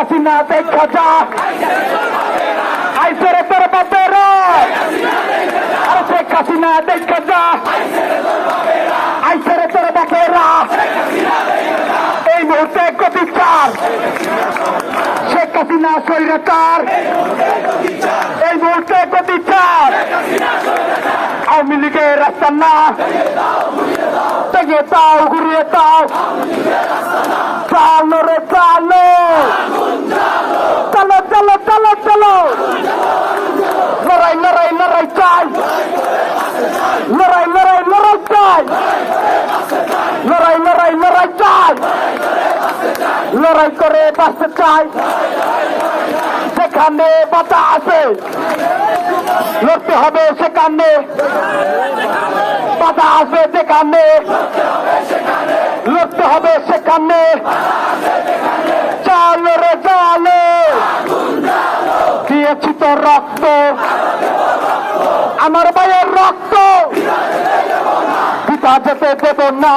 হাসিনা দেখা যা আইসেরে তোর বাপের আরে শেখ হাসিনা দেখা যা আইসেরে তোর বাপেরা এই মুহূর্তে গতি চার। শেখ হাসিনা স্বৈরাচার এই মুহূর্তে গতি চার। আওয়ামী লীগের রাস্তা না। তেগে তাও ঘুরিয়ে তাও চালো রে, চালো। চলো চলো চলো চলো। লড়াই লড়াই লড়াই চাই। লড়াই লড়াই লড়াই চাই। লড়াই লড়াই লড়াই চাই। লড়াই করে বাঁচতে চাই। সেখানে বাঁচা আছে। লড়তে হবে সেখানে। বাধা আছে সেখানে। লড়তে হবে সেখানে। চালো রে চালো। দিয়েছি তো রক্ত। আমার ভাইয়ের রক্ত। যেতে দেব না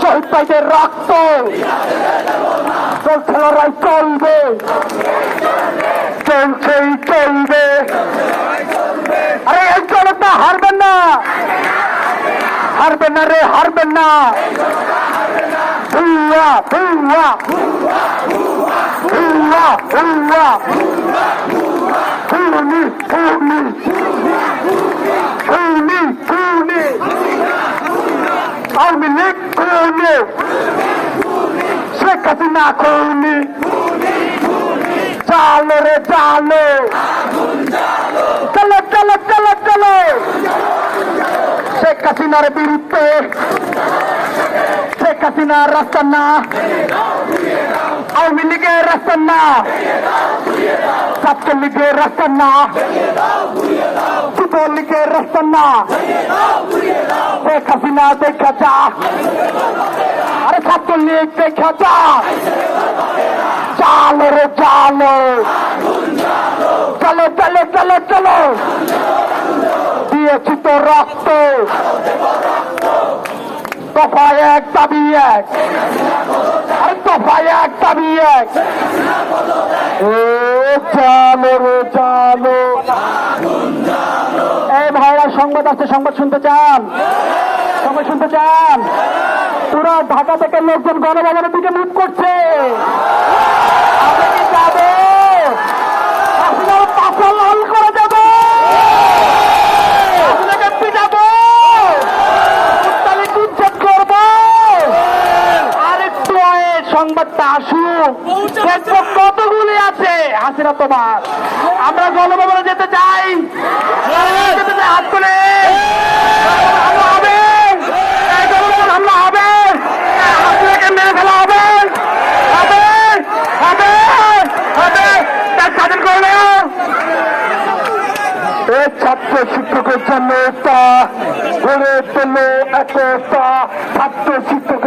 শহীদ ভাইদের রক্ত চলছে লড়াই চলবে চলছেই চলবে আরে এই জনতা হারবেন না হারবেন না রে হারবেন না হুয়া হুয়া হুয়া হুয়া হুনি হুনি হুনি খুনি শেখ হাসিনা খুনি চালো রে, চালো। চলো চলো চলো চলো। শেখ হাসিনার বিরুদ্ধে। শেখ হাসিনার রাস্তা না। আওয়ামী লীগের রাস্তা না। ছাত্রলীগের রাস্তা না। যুবলীগের রাস্তা না। হাসিনা দেখা যা। আরে ছাত্রলীগ দেখা যা। চালো রে চালো। চলো চলো চলো চলো। দিয়েছি তো রক্ত। দফায় এক, দাবি এক। আরে দফায় এক, দাবি এক। ও চালো রে চালো। এই ভাইরা, সংবাদ আছে, সংবাদ শুনতে চান? সংবাদ শুনতে চান? পুরো ঢাকা থেকে লোকজন গণভবনের দিকে মুখ করছে। যাব আপনার পাশা লাল করে যাব সংবাদটা আসুক। কতগুলি আছে? হাসিনা তোমার। আমরা গণভবনে যেতে চাই। যেতে চাই। হাত তুলে হামলা হবে এই গণভবন হামলা হবে হাসিনাকে মেরে ফেলা হবে হবে হবে হবে তার স্বাধীন করে নেও এই ছাত্র শিক্ষকের জন্য গড়ে তোলো একটা ছাত্র শিক্ষকের